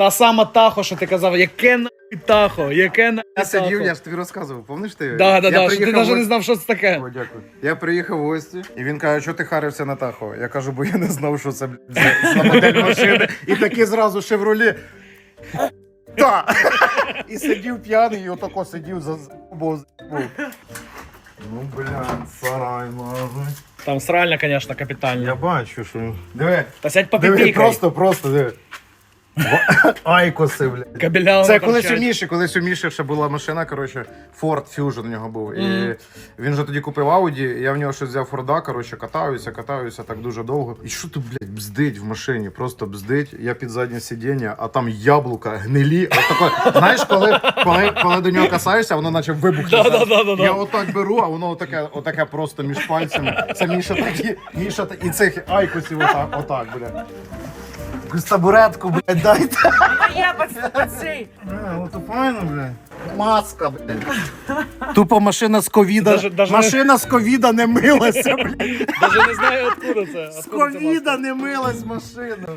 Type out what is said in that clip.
Та сама Тахо, що ти казав, яке нахуй Тахо, яке нахуй Я сидів, я ж тобі розказував, помниш ти? Да, да, я да, що ти приїхав навіть в не знав, що це таке. О, дякую. Я приїхав в гості, і він каже, що ти харився на Тахо? Я кажу, бо я не знав, що це блядь, за, за модель машини. І такий зразу шевролі. Та! І сидів п'яний, і отако сидів за бо Ну, блядь, сарай, мабуть. Там сральня, звісно, Я капітальна. бачу, що. Диви, Та сядь диви, попіпікай. просто, просто, диви. Айкоси, блядь. Кабеля Це колись у. Міші, колись у Міші ще була машина, коротше, Ford Fusion у нього був. І він же тоді купив Audi, я в нього щось взяв Форда, коротше, катаюся, катаюся так дуже довго. І що тут, блядь, бздить в машині? Просто бздить. Я під заднє сидіння, а там яблука, гнилі. От таке, знаєш, коли, коли, коли до нього касаєшся, воно наче вибухне. Да, да, да, да, да. Я отак беру, а воно отаке, отаке просто між пальцями. Це Міша такі, Міша та- і цих айкосів отак, отак, блядь. Якусь табуретку, блядь, дайте. Я пациен! Ну от файно, блядь. Маска, блядь. Тупо машина з ковіда. Даже- даже не- машина з ковіда не милася, блядь. Даже не знаю, откуда це. З Откуда це ковіда не милась машина.